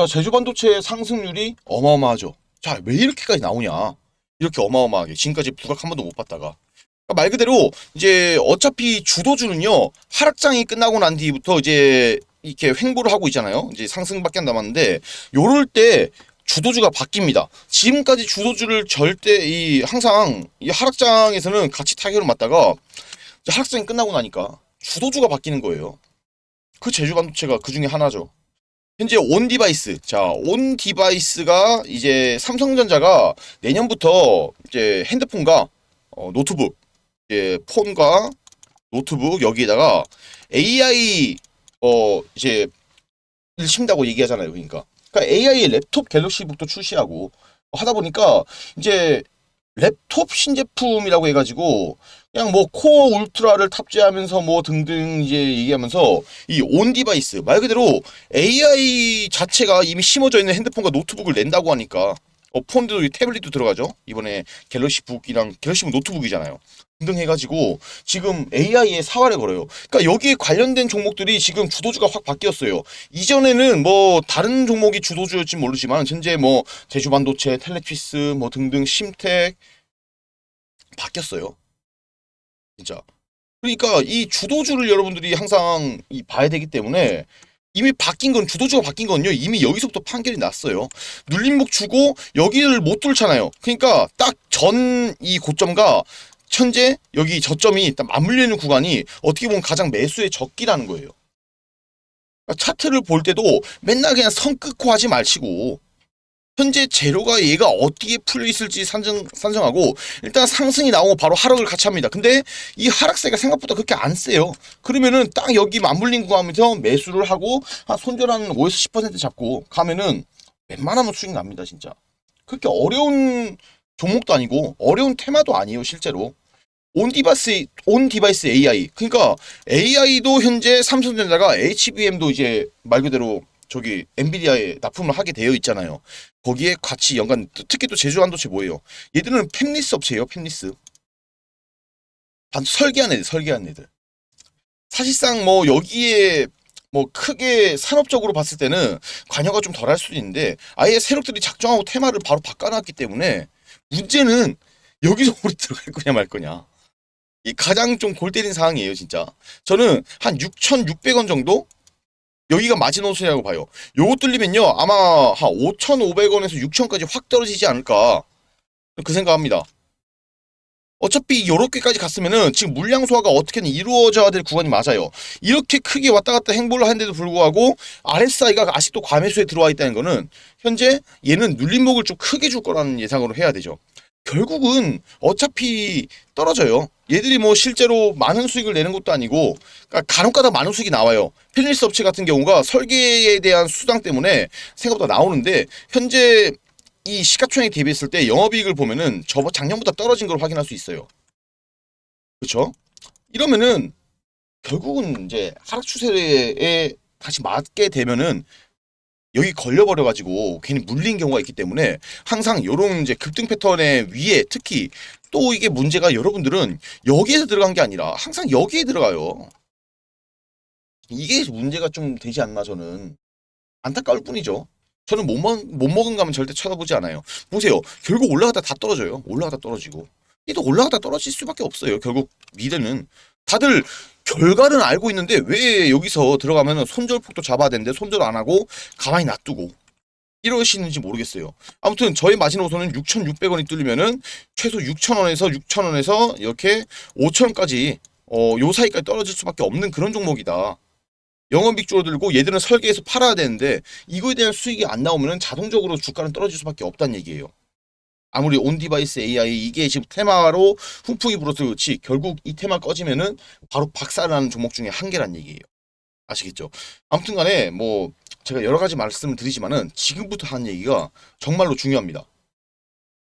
자, 제주 반도체 상승률이 어마어마하죠. 자, 왜 이렇게까지 나오냐? 이렇게 어마어마하게 지금까지 부각 한 번도 못 봤다가 그러니까 말 그대로 이제 어차피 주도주는요 하락장이 끝나고 난 뒤부터 이제 이렇게 횡보를 하고 있잖아요. 이제 상승밖에 안 남았는데 요럴 때 주도주가 바뀝니다. 지금까지 주도주를 절대 이 항상 이 하락장에서는 같이 타격을 맞다가 하락장이 끝나고 나니까 주도주가 바뀌는 거예요. 그 제주 반도체가 그 중에 하나죠. 현재 온 디바이스. 자, 온 디바이스가 이제 삼성전자가 내년부터 이제 핸드폰과 어, 노트북, 이제 폰과 노트북 여기에다가 AI 어 이제 를 심다고 얘기하잖아요. 그러니까. 그러니까 AI 랩톱 갤럭시북도 출시하고 하다 보니까 이제 랩톱 신제품이라고 해가지고 그냥 뭐 코어 울트라를 탑재하면서 뭐 등등 이제 얘기하면서 이 온 디바이스 말 그대로 AI 자체가 이미 심어져 있는 핸드폰과 노트북을 낸다고 하니까 어, 폰도 태블릿도 들어가죠? 이번에 갤럭시 북이랑 갤럭시 북 노트북이잖아요. 등등 해가지고 지금 AI에 사활을 걸어요. 그러니까 여기에 관련된 종목들이 지금 주도주가 확 바뀌었어요. 이전에는 뭐 다른 종목이 주도주였지 모르지만 현재 뭐 제주반도체 텔레피스 뭐 등등 심텍 바뀌었어요 진짜. 그러니까 이 주도주를 여러분들이 항상 이 봐야 되기 때문에 이미 바뀐 건 주도주가 바뀐 건요 이미 여기서부터 판결이 났어요. 눌림목 주고 여기를 못 뚫잖아요. 그러니까 딱 전 이 고점과 현재 여기 저점이 딱 맞물려 있는 구간이 어떻게 보면 가장 매수의 적기라는 거예요. 그러니까 차트를 볼 때도 맨날 그냥 선 끊고 하지 마시고 현재 재료가 얘가 어떻게 풀려 있을지 산정, 산정하고 일단 상승이 나오고 바로 하락을 같이 합니다. 근데 이 하락세가 생각보다 그렇게 안 세요. 그러면은 딱 여기 맞물린 구간에서 매수를 하고 한 손절 한 5에서 10% 잡고 가면은 웬만하면 수익 납니다, 진짜. 그렇게 어려운 종목도 아니고 어려운 테마도 아니에요, 실제로. 온 디바이스 온 디바이스 AI. 그러니까 AI도 현재 삼성전자가 HBM도 이제 말 그대로 저기 엔비디아에 납품을 하게 되어 있잖아요. 거기에 같이 연관 특히 또 제주 반도체 뭐예요? 얘들은 팹리스 업체예요. 팹리스. 반 설계한 애들, 설계한 애들. 사실상 뭐 여기에 뭐 크게 산업적으로 봤을 때는 관여가 좀 덜할 수도 있는데 아예 세력들이 작정하고 테마를 바로 바꿔놨기 때문에 문제는 여기서 우리 들어갈 거냐 말 거냐. 이 가장 좀 골 때린 상황이에요, 진짜. 저는 한 6,600원 정도 여기가 마지노선이라고 봐요. 요거 뚫리면요. 아마 한 5,500원에서 6,000까지 확 떨어지지 않을까. 그 생각합니다. 어차피 요렇게까지 갔으면은 지금 물량 소화가 어떻게든 이루어져야 될 구간이 맞아요. 이렇게 크게 왔다 갔다 행보를 하는데도 불구하고 RSI가 아직도 과매수에 들어와 있다는 거는 현재 얘는 눌림목을 좀 크게 줄 거라는 예상으로 해야 되죠. 결국은 어차피 떨어져요. 얘들이 뭐 실제로 많은 수익을 내는 것도 아니고 그러니까 간혹가다 많은 수익이 나와요. 필리스 업체 같은 경우가 설계에 대한 수당 때문에 생각보다 나오는데 현재 이 시가총액 대비했을 때 영업이익을 보면은 저 작년보다 떨어진 걸 확인할 수 있어요. 그렇죠? 이러면은 결국은 이제 하락 추세에 다시 맞게 되면은 여기 걸려버려 가지고 괜히 물린 경우가 있기 때문에 항상 요런 이제 급등 패턴의 위에 특히 또 이게 문제가 여러분들은 여기에서 들어간 게 아니라 항상 여기에 들어가요. 이게 문제가 좀 되지 않나 저는 안타까울 뿐이죠. 저는 못, 먹, 못 먹은 감은 절대 쳐다보지 않아요. 보세요. 결국 올라가다 다 떨어져요. 올라가다 떨어지고. 이도 올라가다 떨어질 수밖에 없어요. 결국 미래는 다들 결과는 알고 있는데 왜 여기서 들어가면 손절폭도 잡아야 되는데 손절 안 하고 가만히 놔두고 이러시는지 모르겠어요. 아무튼 저희 마지노선은 6,600원이 뚫리면은 최소 6,000원에서 6,000원에서 이렇게 5,000원까지 어, 요 사이까지 떨어질 수밖에 없는 그런 종목이다. 영업익 줄어들고 얘들은 설계해서 팔아야 되는데 이거에 대한 수익이 안 나오면은 자동적으로 주가는 떨어질 수밖에 없다는 얘기예요. 아무리 온 디바이스 AI 이게 지금 테마로 훈풍이 불어서 그렇지 결국 이 테마 꺼지면은 바로 박살나는 종목 중에 한 개란 얘기예요. 아시겠죠? 아무튼 간에 뭐 제가 여러 가지 말씀을 드리지만은 지금부터 하는 얘기가 정말로 중요합니다.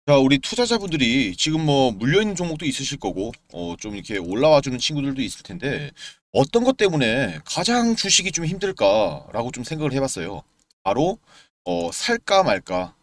자, 우리 투자자분들이 지금 뭐 물려있는 종목도 있으실 거고, 어, 좀 이렇게 올라와 주는 친구들도 있을 텐데, 어떤 것 때문에 가장 주식이 좀 힘들까라고 좀 생각을 해봤어요. 바로, 어, 살까 말까, 어,